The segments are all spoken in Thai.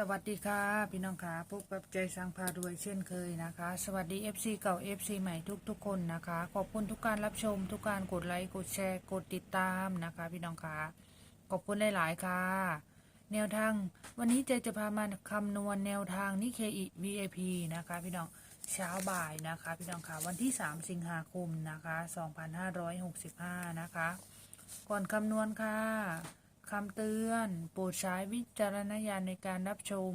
สวัสดีค่ะ พี่น้องค่ะพบกับใจสังพารวยเช่นเคยนะคะ สวัสดี FC เก่า FC ใหม่ทุกๆคนนะคะ ขอบคุณทุกการรับชม ทุกการกดไลค์กดแชร์กดติดตามนะคะ พี่น้องค่ะขอบคุณหลาย ๆ ค่ะ แนวทาง วันนี้เจจะพามาคำนวณแนวทางนิเคอิ VIP นะคะ พี่น้องเช้าบ่ายนะคะ พี่น้องค่ะวันที่ 3 สิงหาคมนะคะ 2565 นะคะ ก่อนคำนวณค่ะ คำเตือน โปรดใช้วิจารณญาณในการรับชม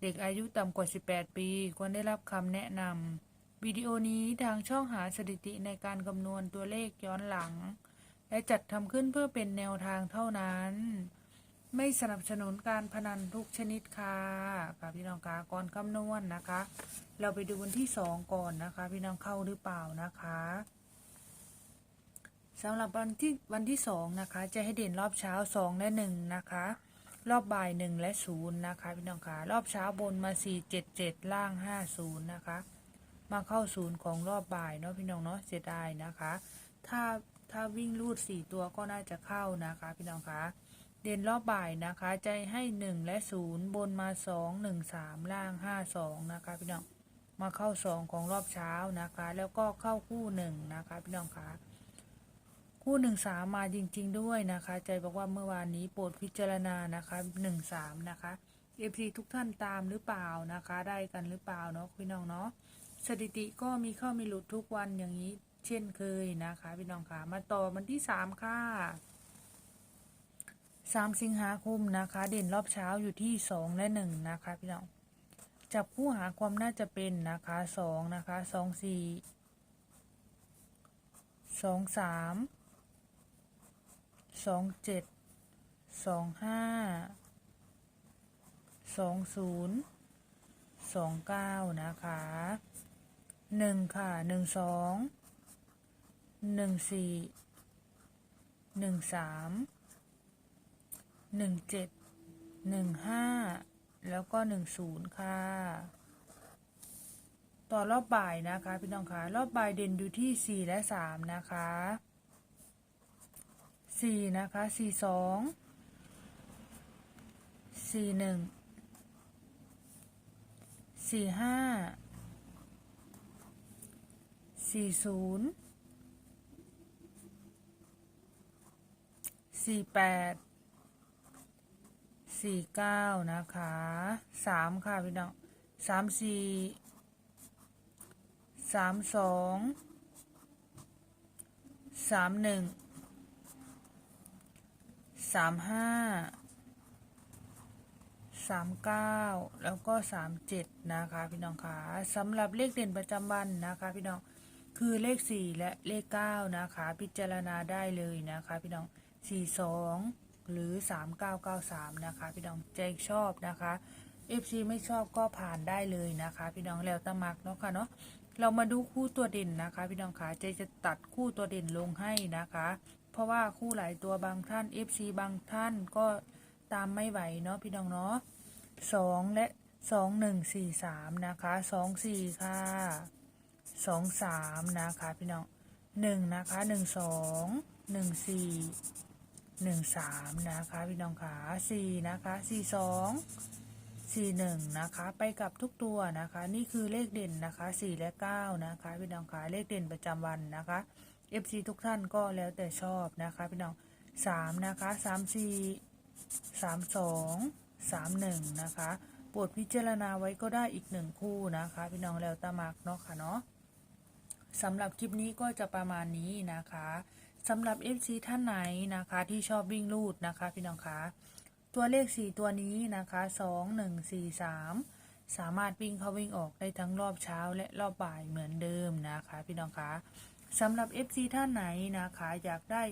เด็กอายุต่ำกว่า 18 ปี ควรได้รับคำแนะนำวิดีโอนี้ทางช่องหาสถิติในการคำนวณตัวเลขย้อนหลัง และจัดทำขึ้นเพื่อเป็นแนวทางเท่านั้น ไม่สนับสนุนการพนันทุกชนิดค่ะค่ะพี่น้องคะก่อนคำนวณนะคะ เราไปดูวันที่สองก่อนนะคะ พี่น้องเข้าหรือเปล่านะคะ สำหรับวันที่วันที่สองนะคะ จะให้เด่นรอบเช้าสองและหนึ่งนะคะ รอบบ่ายหนึ่งและศูนย์นะคะพี่น้องคะรอบเช้าบนมาสี่เจ็ดเจ็ดล่างห้าศูนย์นะคะ มาเข้าศูนย์ของรอบบ่ายเนาะพี่น้องเนาะเสียดายนะคะ ถ้าถ้าวิ่งรูดสี่ตัวก็น่าจะเข้านะคะพี่น้องคะเด่นรอบบ่ายนะคะจะให้หนึ่งและศูนย์บนมาสองหนึ่งสามล่างห้าสองนะคะพี่น้องมาเข้าสองของรอบเช้านะคะ แล้วก็เข้าคู่หนึ่งนะคะพี่น้องคะ คู่หนึ่งสามมาจริง ๆ ด้วยนะคะ ใจบอกว่าเมื่อวานนี้โปรดพิจารณานะคะหนึ่งสามนะคะเอฟซีทุกท่านตามหรือเปล่านะคะ ได้กันหรือเปล่าเนาะพี่น้องเนาะสถิติก็มีเข้ามีหลุดทุกวันอย่างนี้ เช่นเคยนะคะพี่น้องค่ะมาต่อวันที่สามค่ะสามสิงหาคมนะคะ เด่นรอบเช้าอยู่ที่สองและหนึ่งนะคะพี่น้องจับผู้หาความน่าจะเป็นนะคะสองนะคะสองสี่สองสาม สองเจ็ดสองห้าสองศูนย์สองเก้านะคะหนึ่งค่ะหนึ่งสองหนึ่งสี่หนึ่งสามหนึ่งเจ็ดหนึ่งห้าแล้วก็หนึ่งศูนย์ค่ะ ต่อรอบบ่ายนะคะพี่น้องคะรอบบ่ายเด่นอยู่ที่สี่และสามนะคะ สี่นะคะสี่สองสี่หนึ่งสี่ห้าสี่ศูนย์สี่แปดสี่เก้านะคะสามค่ะพี่น้องสามสี่สามสองสามหนึ่ง สามห้าสามเก้าแล้วก็สามเจ็ดนะคะ พี่น้องคะสำหรับเลขเด่นประจำวันนะคะ พี่น้องคือเลขสี่และเลขเก้านะคะ พิจารณาได้เลยนะคะ พี่น้องสี่สองหรือสามเก้าเก้าสามนะคะ พี่น้องใจชอบนะคะ FC ไม่ชอบก็ผ่านได้เลยนะคะ พี่น้องแล้วตะมักเนาะค่ะเนาะเรามาดูคู่ตัวเด่นนะคะ พี่น้องคะเจจะตัดคู่ตัวเด่นลงให้นะคะ ราะว่าคู่หลายตัวบางท่าน FC บางท่านก็ตามไม่ไหวเนาะพี่น้องเนาะสองและสองหนึ่งสี่สามนะคะสองสี่ค่ะสองสามนะคะพี่น้องหนึ่งนะคะหนึ่งสองหนึ่งสี่หนึ่งสามนะคะพี่น้องขาสี่นะคะสี่สองสี่หนึ่งนะคะ ไปกับทุกตัวนะคะ นี่คือเลขเด่นนะคะสี่และเก้านะคะ พี่น้องขาเลขเด่นประจำวันนะคะ FC ทุกท่านก็แล้วแต่ชอบนะคะพี่น้องสามนะคะสามสี่สามสองสามหนึ่งนะคะโปรดพิจารณาไว้ก็ได้อีกหนึ่งคู่นะคะ พี่น้องแล้วตะมักเนาะค่ะเนาะสำหรับคลิปนี้ก็จะประมาณนี้นะคะสำหรับ FC ท่านไหนนะคะ ที่ชอบวิ่งลูดนะคะ พี่น้องคะตัวเลข 4 ตัวนี้นะคะ2 1 4 3 สามารถวิ่งเข้าวิ่งออกได้ทั้งรอบเช้าและรอบบ่ายเหมือนเดิมนะคะ พี่น้องคะ สำหรับ FC ท่านไหนนะคะ อยากได้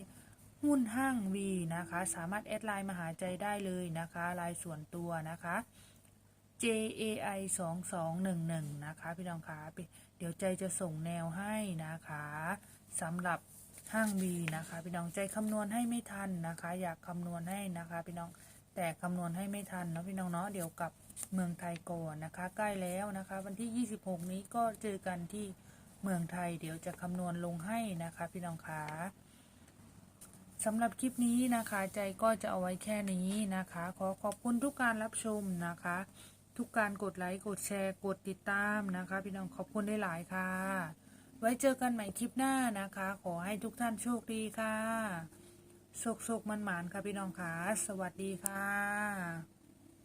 หุ้นห้างวีนะคะ สามารถแอดไลน์มาหาใจได้เลยนะคะไลน์ส่วนตัวนะคะ JAI 2 2 1 1นะคะ พี่น้องคะเดี๋ยวใจจะส่งแนวให้นะคะสำหรับห้างวีนะคะ พี่น้องใจคำนวณให้ไม่ทันนะคะ อยากคำนวณให้นะคะ พี่น้องแต่คำนวณให้ไม่ทันเนาะพี่น้องเนาะเดี๋ยวกับเมืองไทยก่อนนะคะ ใกล้แล้วนะคะ วันที่ 26 นี้ก็เจอกันที่ เมืองไทย เดี๋ยวจะคำนวณลงให้นะคะ พี่น้องคะสำหรับคลิปนี้นะคะ ใจก็จะเอาไว้แค่นี้นะคะ ขอขอบคุณทุกการรับชมนะคะ ทุกการกดไลค์กดแชร์กดติดตามนะคะ พี่น้องขอบคุณได้หลายค่ะ ไว้เจอกันใหม่คลิปหน้านะคะ ขอให้ทุกท่านโชคดีค่ะสุขๆมันหมานค่ะพี่น้องค่ะ สวัสดีค่ะ